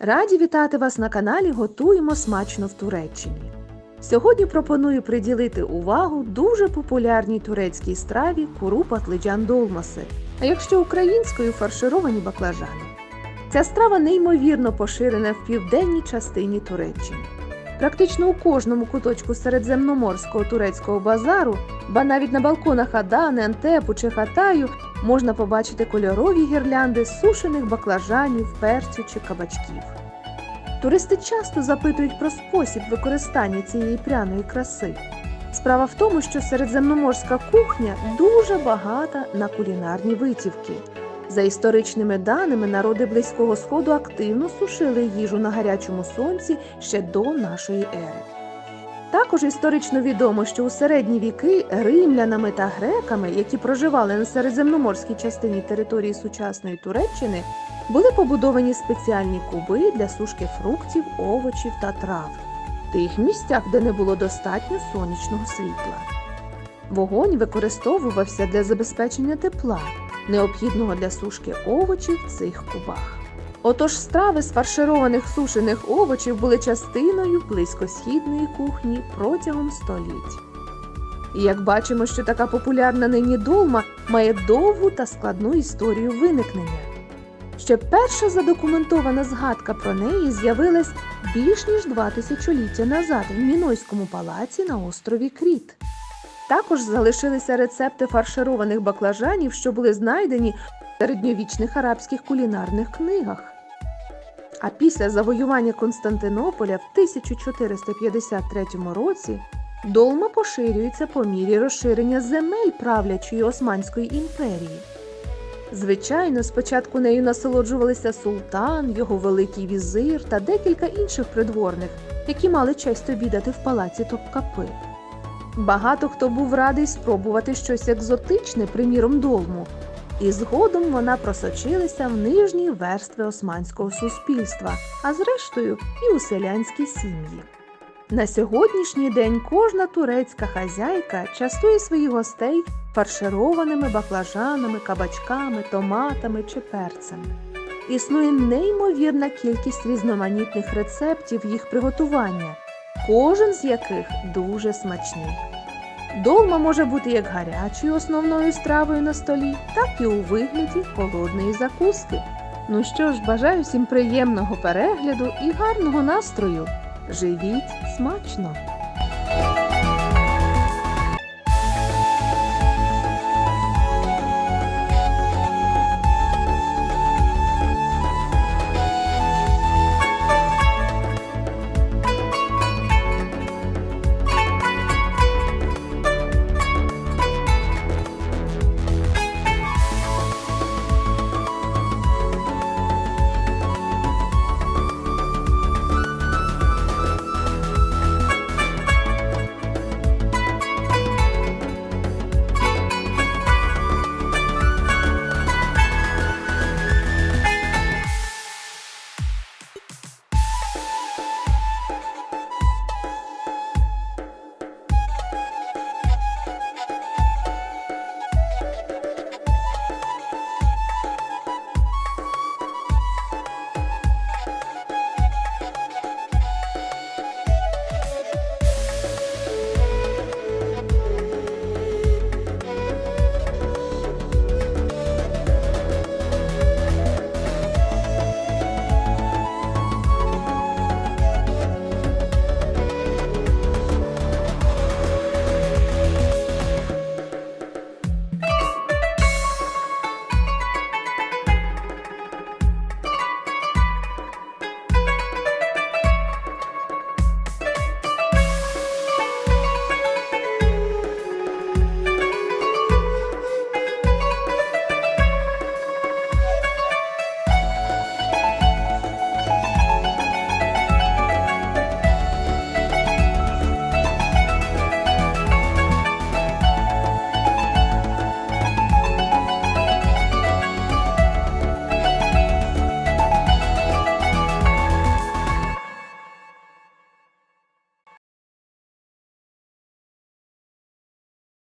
Раді вітати вас на каналі Готуємо смачно в Туреччині. Сьогодні пропоную приділити увагу дуже популярній турецькій страві куру патлиджан долмаси, а якщо українською фаршировані баклажани. Ця страва неймовірно поширена в південній частині Туреччини. Практично у кожному куточку середземноморського турецького базару, ба навіть на балконах Адани, Антепу чи Хатаю можна побачити кольорові гірлянди сушених баклажанів, перцю чи кабачків. Туристи часто запитують про спосіб використання цієї пряної краси. Справа в тому, що середземноморська кухня дуже багата на кулінарні витівки. За історичними даними, народи Близького Сходу активно сушили їжу на гарячому сонці ще до нашої ери. Також історично відомо, що у середні віки римлянами та греками, які проживали на середземноморській частині території сучасної Туреччини, були побудовані спеціальні куби для сушки фруктів, овочів та трав в тих місцях, де не було достатньо сонячного світла. Вогонь використовувався для забезпечення тепла, необхідного для сушки овочів в цих кубах. Отож страви з фаршированих сушених овочів були частиною близькосхідної кухні протягом століть. І як бачимо, що така популярна нині долма має довгу та складну історію виникнення. Ще перша задокументована згадка про неї з'явилась більш ніж два тисячоліття назад в Мінойському палаці на острові Кріт. Також залишилися рецепти фаршированих баклажанів, що були знайдені в середньовічних арабських кулінарних книгах. А після завоювання Константинополя в 1453 році долма поширюється по мірі розширення земель правлячої Османської імперії. Звичайно, спочатку нею насолоджувалися султан, його великий візир та декілька інших придворних, які мали честь обідати в палаці Топкапи. Багато хто був радий спробувати щось екзотичне, приміром долму, і згодом вона просочилася в нижні верстви османського суспільства, а зрештою і у селянські сім'ї. На сьогоднішній день кожна турецька хазяйка частує своїх гостей фаршированими баклажанами, кабачками, томатами чи перцем. Існує неймовірна кількість різноманітних рецептів їх приготування, кожен з яких дуже смачний. Долма може бути як гарячою основною стравою на столі, так і у вигляді холодної закуски. Ну що ж, бажаю всім приємного перегляду і гарного настрою! Живіть смачно!